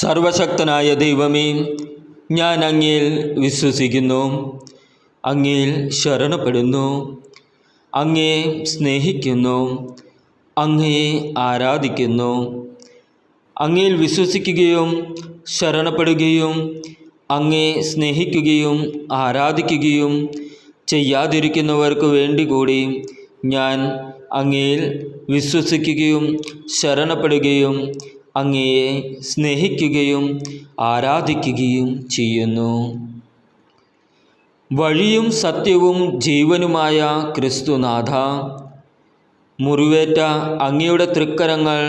സർവശക്തനായ ദൈവമേ ഞാൻ അങ്ങയിൽ വിശ്വസിക്കുന്നു അങ്ങയിൽ ശരണപ്പെടുന്നു അങ്ങയെ സ്നേഹിക്കുന്നു അങ്ങയെ ആരാധിക്കുന്നു. അങ്ങയിൽ വിശ്വസിക്കുകയും ശരണപ്പെടുകയും അങ്ങയെ സ്നേഹിക്കുകയും ആരാധിക്കുകയും ചെയ്യാതിരിക്കുന്നവർക്ക് വേണ്ടി കൂടി ഞാൻ അങ്ങയിൽ വിശ്വസിക്കുകയും ശരണപ്പെടുകയും അങ്ങയെ സ്നേഹിക്കുകയും ആരാധിക്കുകയും ചെയ്യുന്നു. വഴിയും സത്യവും ജീവനുമായ ക്രിസ്തുനാഥ മുറിവേറ്റ അങ്ങയുടെ തൃക്കരങ്ങൾ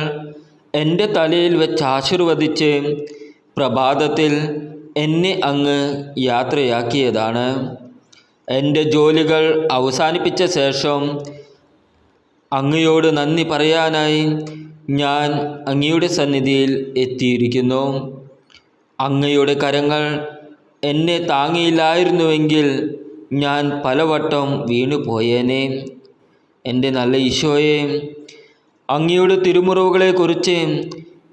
എന്റെ തലയിൽ വെച്ച് ആശീർവദിച്ച് പ്രഭാതത്തിൽ എന്നെ അങ്ങ് യാത്രയാക്കിയതാണ്. എന്റെ ജോലികൾ അവസാനിപ്പിച്ച ശേഷം അങ്ങയോട് നന്ദി പറയാനായി ഞാൻ അങ്ങയുടെ സന്നിധിയിൽ എത്തിയിരിക്കുന്നു. അങ്ങയുടെ കരങ്ങൾ എന്നെ താങ്ങിയില്ലായിരുന്നുവെങ്കിൽ ഞാൻ പലവട്ടം വീണുപോയേനെ. എന്റെ നല്ല ഈശോയെ അങ്ങയുടെ തിരുമുറവുകളെക്കുറിച്ച്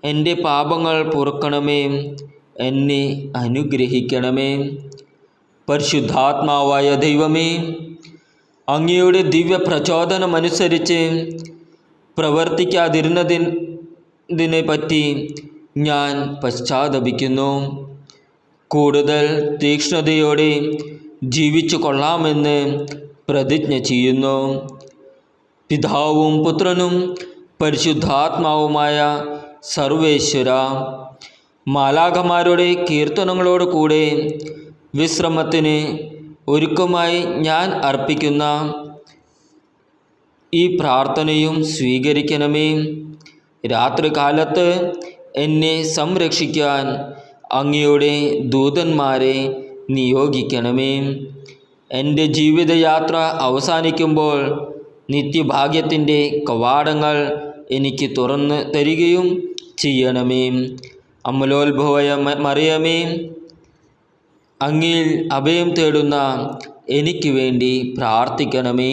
എന്റെ പാപങ്ങൾ പൊറുക്കണമേ എന്നെ അനുഗ്രഹിക്കണമേ. പരിശുദ്ധാത്മാവായ ദൈവമേ അങ്ങയുടെ ദിവ്യ പ്രചോദനമനുസരിച്ച് പ്രവർത്തിക്കാതിരുന്നതിനെ പറ്റി ഞാൻ പശ്ചാത്തപിക്കുന്നു. കൂടുതൽ തീക്ഷ്ണതയോടെ ജീവിച്ചു കൊള്ളാമെന്ന് പ്രതിജ്ഞ ചെയ്യുന്നു. പിതാവും പുത്രനും പരിശുദ്ധാത്മാവുമായ സർവേശ്വര മാലാഖമാരുടെ കീർത്തനങ്ങളോട് കൂടെ വിശ്രമത്തിന് ഒരുക്കമായി ഞാൻ അർപ്പിക്കുന്ന ഈ പ്രാർത്ഥനയും സ്വീകരിക്കണമേ. രാത്രികാലത്ത് എന്നെ സംരക്ഷിക്കാൻ അങ്ങയുടെ ദൂതന്മാരെ നിയോഗിക്കണമേ. എന്റെ ജീവിതയാത്ര അവസാനിക്കുമ്പോൾ നിത്യഭാഗ്യത്തിന്റെ കവാടങ്ങൾ എനിക്ക് തുറന്ന് തരികയും ചെയ്യണമേ. അമലോത്ഭവയ മറിയമേ അങ്ങിൽ അഭയം തേടുന്ന എനിക്ക് വേണ്ടി പ്രാർത്ഥിക്കണമേ.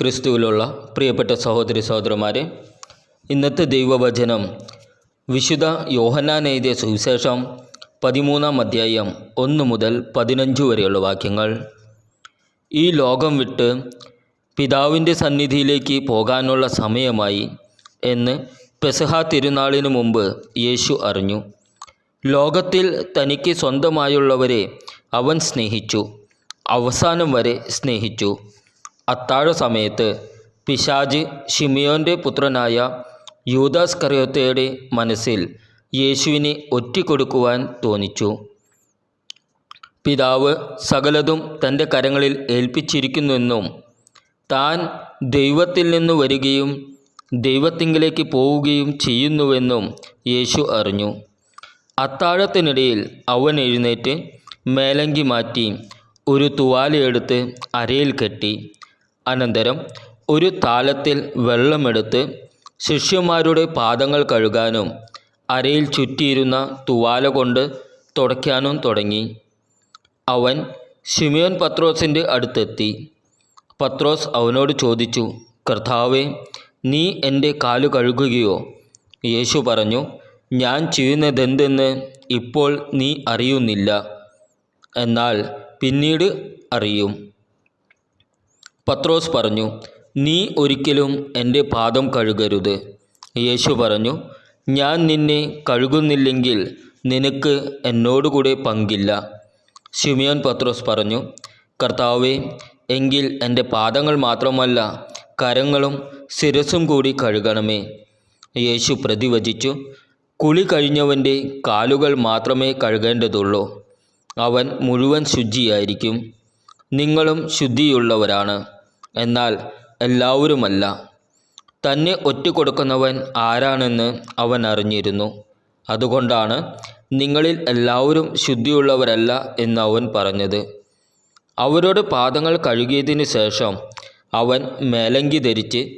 ക്രിസ്തുവിലുള്ള പ്രിയപ്പെട്ട സഹോദരി സഹോദരന്മാരെ ഇന്നത്തെ ദൈവവചനം വിശുദ്ധ യോഹന്നാൻ എഴുതിയ സുവിശേഷം പതിമൂന്നാം അധ്യായം ഒന്ന് മുതൽ പതിനഞ്ച് വരെയുള്ള വാക്യങ്ങൾ. ഈ ലോകം വിട്ട് പിതാവിന്റെ സന്നിധിയിലേക്ക് പോകാനുള്ള സമയമായി എന്ന് പെസഹ തിരുനാളിന് മുമ്പ് യേശു അറിഞ്ഞു. ലോകത്തിൽ തനിക്ക് സ്വന്തമായുള്ളവരെ അവൻ സ്നേഹിച്ചു അവസാനം വരെ സ്നേഹിച്ചു. അത്താഴ സമയത്ത് പിശാജ് ഷിമിയോന്റെ പുത്രനായ യൂദാസ് കറിയോത്തയുടെ മനസ്സിൽ യേശുവിനെ ഒറ്റിക്കൊടുക്കുവാൻ തോന്നിച്ചു. പിതാവ് സകലതും തന്റെ കരങ്ങളിൽ ഏൽപ്പിച്ചിരിക്കുന്നുവെന്നും താൻ ദൈവത്തിൽ നിന്ന് വരികയും ദൈവത്തിങ്കിലേക്ക് പോവുകയും ചെയ്യുന്നുവെന്നും യേശു അറിഞ്ഞു. അത്താഴത്തിനിടയിൽ അവൻ എഴുന്നേറ്റ് മേലങ്കി മാറ്റി ഒരു തുവാലയെടുത്ത് അരയിൽ കെട്ടി. അനന്തരം ഒരു താലത്തിൽ വെള്ളമെടുത്ത് ശിഷ്യന്മാരുടെ പാദങ്ങൾ കഴുകാനും അരയിൽ ചുറ്റിയിരുന്ന തുവാല കൊണ്ട് തുടയ്ക്കാനും തുടങ്ങി. അവൻ ഷിമിയോൻ പത്രോസിന്റെ അടുത്തെത്തി. പത്രോസ് അവനോട് ചോദിച്ചു കർത്താവേ നീ എന്റെ കാലു കഴുകുകയോ? യേശു പറഞ്ഞു ഞാൻ ചെയ്യുന്നതെന്തെന്ന് ഇപ്പോൾ നീ അറിയുന്നില്ല. എന്നാൽ പിന്നീട് അറിയും. പത്രോസ് പറഞ്ഞു നീ ഒരിക്കലും എന്റെ പാദം കഴുകരുത്. യേശു പറഞ്ഞു ഞാൻ നിന്നെ കഴുകുന്നില്ലെങ്കിൽ നിനക്ക് എന്നോടുകൂടെ പങ്കില്ല. ഷിമിയോൻ പത്രോസ് പറഞ്ഞു കർത്താവേ എങ്കിൽ എന്റെ പാദങ്ങൾ മാത്രമല്ല കരങ്ങളും ശിരസും കൂടി കഴുകണമേ. യേശു പ്രതിവചിച്ചു കുളി കഴിഞ്ഞവന്റെ കാലുകൾ മാത്രമേ കഴുകേണ്ടതുള്ളൂ. അവൻ മുഴുവൻ ശുചിയായിരിക്കും. നിങ്ങളും ശുദ്ധിയുള്ളവരാണ്. എന്നാൽ എല്ലാവരുമല്ല. തന്നെ ഒറ്റ കൊടുക്കുന്നവൻ ആരാണെന്ന് അവൻ അറിഞ്ഞിരുന്നു. അതുകൊണ്ടാണ് നിങ്ങളിൽ എല്ലാവരും ശുദ്ധിയുള്ളവരല്ല എന്ന് അവൻ പറഞ്ഞത്. അവരോട് പാദങ്ങൾ കഴുകിയതിനു ശേഷം അവൻ മേലങ്കി ധരിച്ച്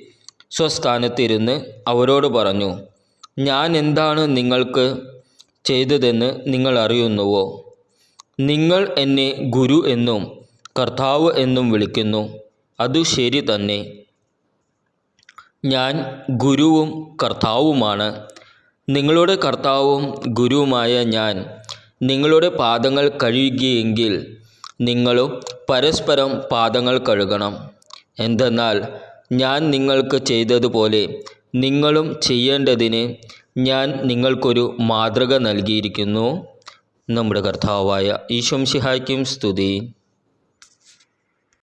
സ്വസ്ഥാനത്തിരുന്ന് അവരോട് പറഞ്ഞു ഞാൻ എന്താണ് നിങ്ങൾക്ക് ചെയ്തതെന്ന് നിങ്ങൾ അറിയുന്നുവോ? നിങ്ങൾ എന്നെ ഗുരു എന്നും കർത്താവ് എന്നും വിളിക്കുന്നു. അതു ശരി തന്നെ. ഞാൻ ഗുരുവും കർത്താവുമാണ്. നിങ്ങളുടെ കർത്താവും ഗുരുവുമായ ഞാൻ നിങ്ങളുടെ പാദങ്ങൾ കഴുകിയെങ്കിൽ നിങ്ങളും പരസ്പരം പാദങ്ങൾ കഴുകണം. എന്തെന്നാൽ ഞാൻ നിങ്ങൾക്ക് ചെയ്തതുപോലെ നിങ്ങളും ചെയ്യേണ്ടതിന് ഞാൻ നിങ്ങൾക്കൊരു മാതൃക നൽകിയിരിക്കുന്നു. നമ്മുടെ കർത്താവായ ഈശോംശിഹായ്ക്കും സ്തുതി.